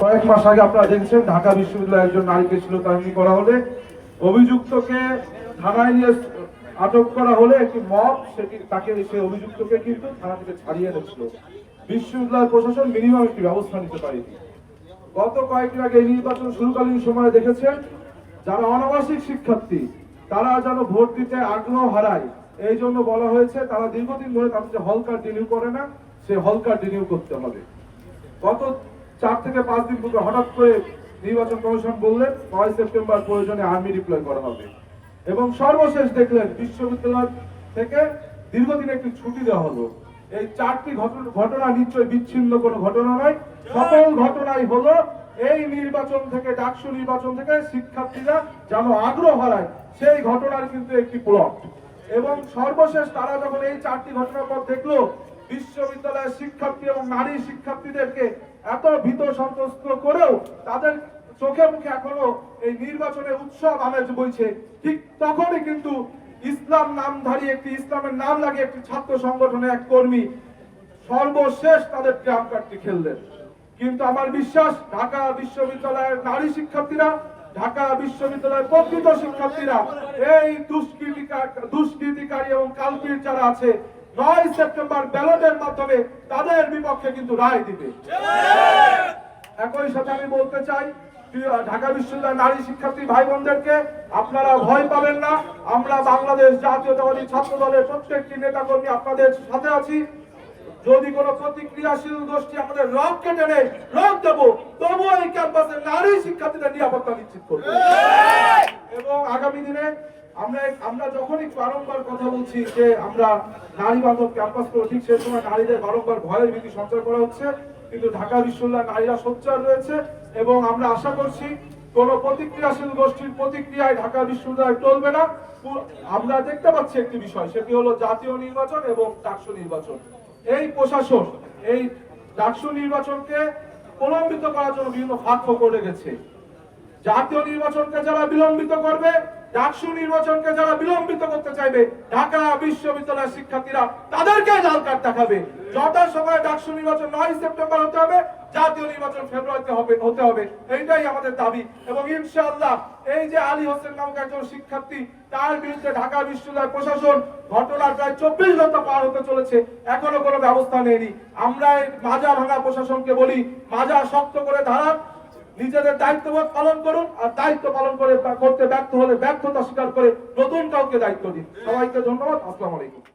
কয়েক মাস আগে আপনারা দেখছেন, ঢাকা বিশ্ববিদ্যালয়ে একজন নারীকে শ্লীলতাহানি করা হলে। অভিযুক্তকে থানায় নিয়ে আটক করা হলে একটি মব, সেটি তাকে, সে অভিযুক্তকে কিন্তু থানা থেকে ছাড়িয়ে এনেছিল। বিশ্ববিদ্যালয় প্রশাসন মিনিমাম একটি ব্যবস্থা নিতে পারেনি। গত কয়েকদিন আগে এই নির্বাচন শুরুকালীন সময়ে দেখেছেন, যারা অনাবাসিক শিক্ষার্থী, তারা যেন ভোট দিতে আগ্রহ হারায়। এই জন্য বলা হয়েছে, তারা দীর্ঘদিন ধরে তাদের যে হল কার্ড রিনিউ করে না সেই হল কার্ড রিনিউ করতে হবে। গত চার থেকে পাঁচ দিন পূর্বে হঠাৎ করে নির্বাচন কমিশন বললেন নয় সেপ্টেম্বর প্রয়োজনে আর্মি ডিপ্লয় করা হবে। এবং সর্বশেষ দেখলেন, বিশ্ববিদ্যালয় থেকে দীর্ঘদিন একটি ছুটি দেওয়া হলো। এই চারটি ঘটনা নিশ্চয় বিচ্ছিন্ন কোনো ঘটনা নয়। সকল ঘটনাই হলো এই নির্বাচন থেকে, ডাকসু নির্বাচন থেকে শিক্ষার্থীরা যেন আগ্রহ হারায়, সেই ঘটনার কিন্তু একটি প্লট এবং সর্বশেষ তারা যখন এই চারটি ঘটনার পর দেখল বিশ্ববিদ্যালয়ের শিক্ষার্থী এবং নারী শিক্ষার্থীদেরকে এত ভীত সন্ত্রস্ত করেও তাদের চোখে মুখে এখনও এই নির্বাচনের উৎসব আমেজ বইছে। ঠিক তখনই কিন্তু ইসলাম নামধারী একটি, ইসলামের নাম লাগিয়ে একটি ছাত্র সংগঠনের এক কর্মী সর্বশেষ তাদের ট্রাম্প কার্ডটি খেললেন। কিন্তু আমার বিশ্বাস, ঢাকা বিশ্ববিদ্যালয়ের নারী শিক্ষার্থীরা, ঢাকা বিশ্ববিদ্যালয়ের প্রকৃত শিক্ষার্থীরা, এই দুষ্কৃতিকার দুষ্কৃতিকারী এবং কালপির যারা আছে নয় সেপ্টেম্বর ব্যালটের মাধ্যমে তাদের বিপক্ষে কিন্তু রায় দিবে। একই সাথে আমি বলতে চাই ঢাকা বিশ্ববিদ্যালয় নারী শিক্ষার্থী ভাই বোনদেরকে আপনারা ভয় পাবেন না। আমরা বাংলাদেশ জাতীয়তাবাদী ছাত্র দলের প্রত্যেকটি নেতা কর্মী আপনাদের সাথে আছি। যদি কোনো প্রতিক্রিয়াশীল গোষ্ঠী আমাদের রক কেটে নেয় রক দেব। তবুও এই ক্যাম্পাসের নারী শিক্ষার্থীদের নিরাপত্তা নিশ্চিত করব। এবং আগামী দিনে আমরা আমরা যখনই বারংবার কথা বলছি যে আমরা নারী বান্ধব ক্যাম্পাস করব ঠিক সেই সময় নারীদের বারংবার ভয়ের ভীতি সঞ্চার করা হচ্ছে, কিন্তু ঢাকা বিশ্ববিদ্যালয় নারীরা সোচ্চার রয়েছে এবং আমরা আশা করছি কোন প্রতিক্রিয়াশীল গোষ্ঠীর প্রতিক্রিয়ায় ঢাকা বিশ্ববিদ্যালয় চলবে না। আমরা দেখতে পাচ্ছি একটি বিষয়, সেটি হলো জাতীয় নির্বাচন এবং ডাকসু নির্বাচন। এই প্রশাসন, এই ডাকসু নির্বাচনকে প্রলম্বিত করার জন্য বিভিন্ন ফাঁক করে গেছে জাতীয় নির্বাচনকে যারা বিলম্বিত করবে, ডাকসু নির্বাচনকে যারা বিলম্বিত করতে চাইবে, ঢাকা বিশ্ববিদ্যালয়ের শিক্ষার্থীরা তাদেরকে লাল কার্ড দেখাবে। যথা সময় ডাকসু নির্বাচন নয় সেপ্টেম্বর হতে হবে, জাতীয় নির্বাচন ফেব্রুয়ারিতে হবে, হতে হবে। এইটাই আমাদের দাবি। এবং ইনশাআল্লাহ এই যে আলী হোসেন নামক একজন শিক্ষার্থী, তার বিরুদ্ধে ঢাকা বিশ্ববিদ্যালয় প্রশাসন ঘটনার প্রায় চব্বিশ ঘণ্টা পার হতে চলেছে, এখনও কোনো ব্যবস্থা নেয়নি। আমরা মাজা ভাঙা প্রশাসনকে বলি, মাজা শক্ত করে ধারান নিজেদের দায়িত্ববোধ পালন করুন আর দায়িত্ব পালন করে করতে ব্যর্থ হলে ব্যর্থতা স্বীকার করে নতুন কাউকে দায়িত্ব দিন। সবাইকে ধন্যবাদ। আসসালাম আলাইকুম।